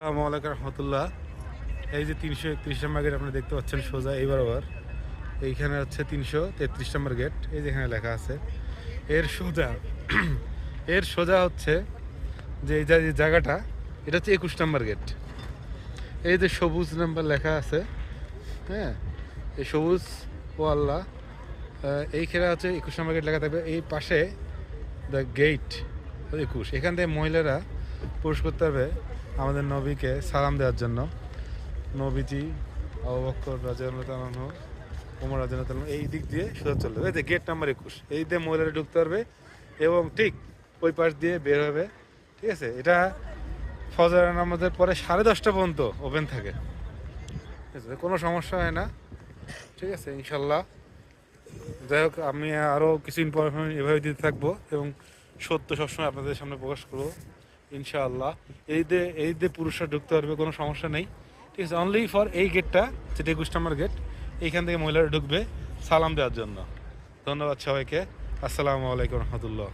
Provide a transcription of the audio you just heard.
আসসালামু আলাইকুম রহমতুল্লাহ। এই যে তিনশো একত্রিশ নম্বর গেট আপনি দেখতে পাচ্ছেন সোজা এই বরাবর এইখানে হচ্ছে তিনশো তেত্রিশ নম্বর গেট এই যে এখানে লেখা আছে। এর সোজা এর সোজা হচ্ছে যে এই যে জায়গাটা, এটা হচ্ছে একুশ নম্বর গেট এই যে সবুজ নাম্বার লেখা আছে হ্যাঁ? এই সবুজ ও আল্লাহ এইখানে হচ্ছে একুশ নম্বর গেট লেখা থাকবে। এই পাশে দ্য গেট একুশ। এখান থেকে মহিলারা পুরুষ করতে হবে, আমাদের নবীকে সালাম দেওয়ার জন্য। নবীজি, আবু বকর রাজু ওমর রাজু এই দিক দিয়ে সোজা চলবে এই যে গেট নাম্বার একুশ, এই দিয়ে মহিলারা ঢুকতে পারবে এবং ঠিক ওই পাশ দিয়ে বের হবে। ঠিক আছে? এটা ফজর নামাজের পরে সাড়ে দশটা পর্যন্ত ওপেন থাকে। ঠিক আছে? কোনো সমস্যা হয় না। ঠিক আছে? ইনশাল্লাহ। যাই হোক, আমি আরও কিছু ইনফরমেশন এভাবে দিতে থাকব এবং সত্য সবসময় আপনাদের সামনে প্রকাশ করব। ইনশাআল্লাহ। এই দে এই দে পুরুষরা ঢুকতে পারবে, কোনো সমস্যা নেই। ঠিক আছে অনলি ফর এই গেটটা যেটা একুশ গেট এইখান থেকে মহিলারা ঢুকবে সালাম দেওয়ার জন্য। ধন্যবাদ সবাইকে। আসসালামু আলাইকুম রহমতুল্লাহ।